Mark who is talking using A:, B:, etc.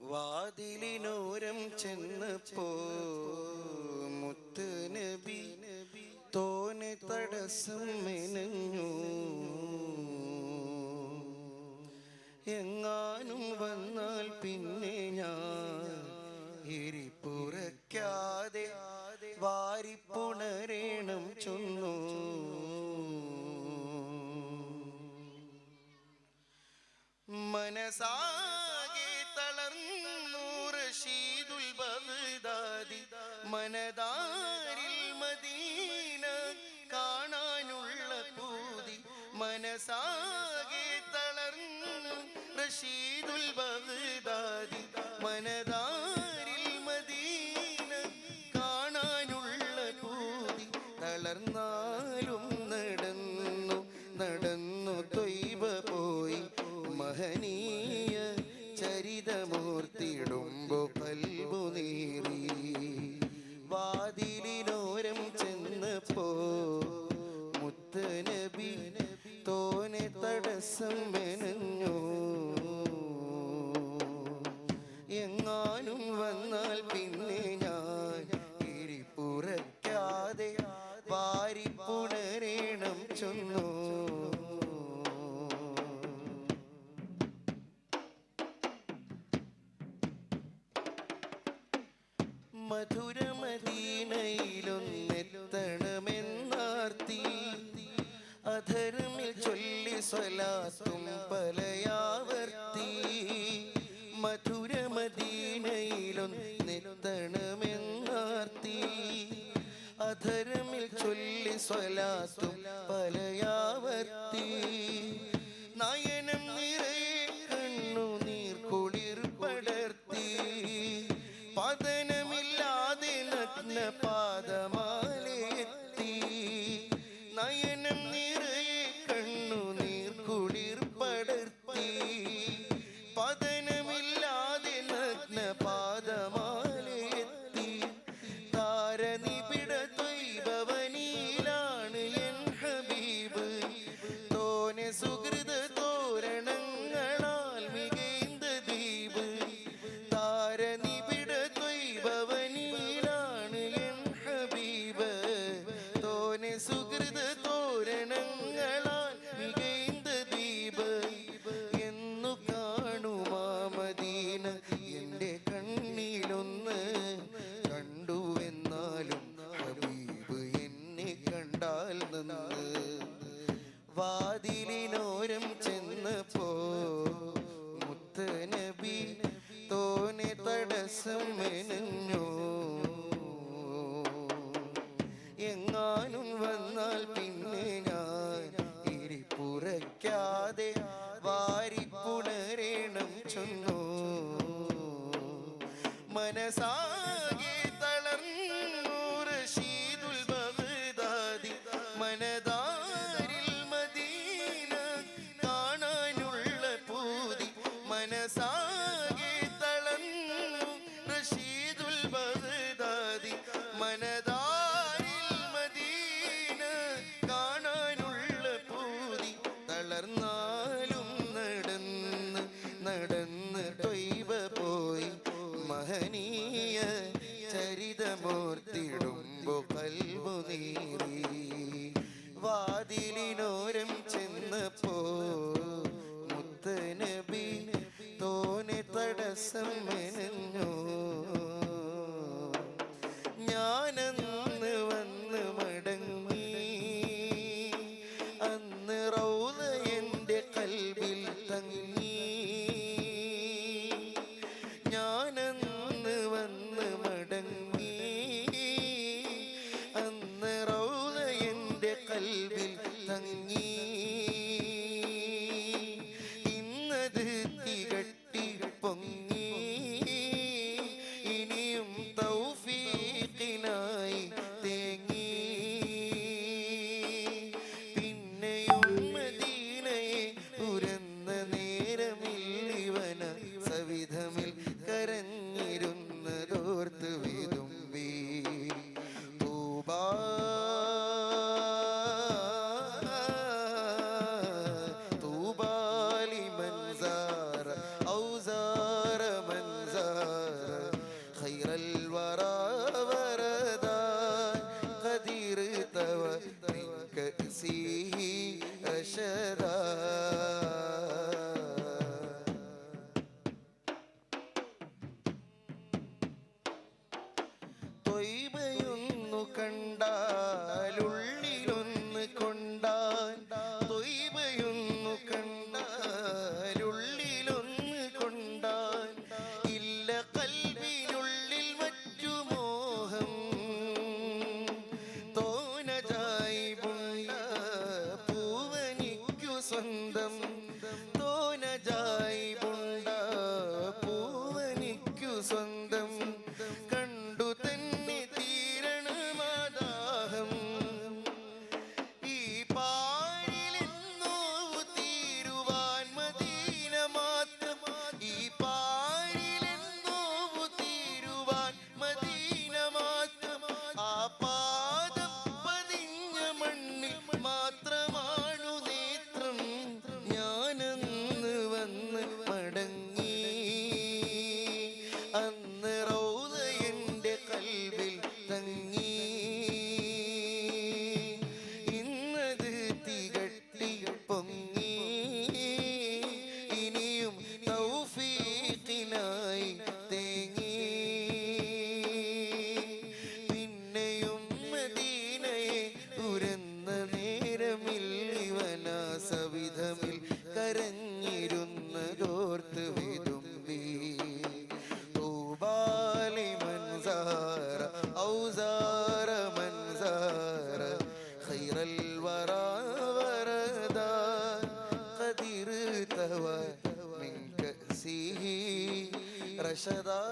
A: വാതിലിനോരം ചെന്നപ്പോ മുത്ത് നബി തോനെ തടസ്സം മെനഞ്ഞു. എങ്ങാനും വന്നാൽ പിന്നെ ഞാൻ ഇരിപ്പുറയ്ക്കാതെ വാരിപ്പുണരേണം ചൊന്നു. മനസാകെ മനദാരിൽ മദീന കാണാനുള്ള പൂതി മനസാകെ തളർന്നു. റഷീദുൽ ബഗ്ദാദി മനദാരിൽ മദീന കാണാനുള്ള പൂതി തളർന്നാലും നടന്നു നടന്നു തൊയ്വ പോയി. മഹനീയ ചരിതമൂർത്തിടുമ്പോ മധുരമദീനയിലൊന്നെത്തണമെന്നാർത്തി. അധരമിൽ ചൊല്ലി സ്വലാത്തും പലയാവർത്തി. മധുരമദീനയിലൊന്നെത്തണമെന്നാർത്തി. അധരമിൽ ചൊല്ലി സ്വലാത്തും എങ്ങാനും വന്നാൽ പിന്നെ ഞാൻ ഇരിപ്പുറയ്ക്കാതെ വാരിപ്പുണരേണം ചൊന്നു. മനസാകെ മഹനീയ ചരിതമൂർത്തിടുമ്പോ കൽവു നീറി വാതിലിനോരം ചെന്നപ്പോ മുത്തനബി തോനെ തടസ്സം see ಚಂದ الورى وردا قد ارتوى من كأسه رشدا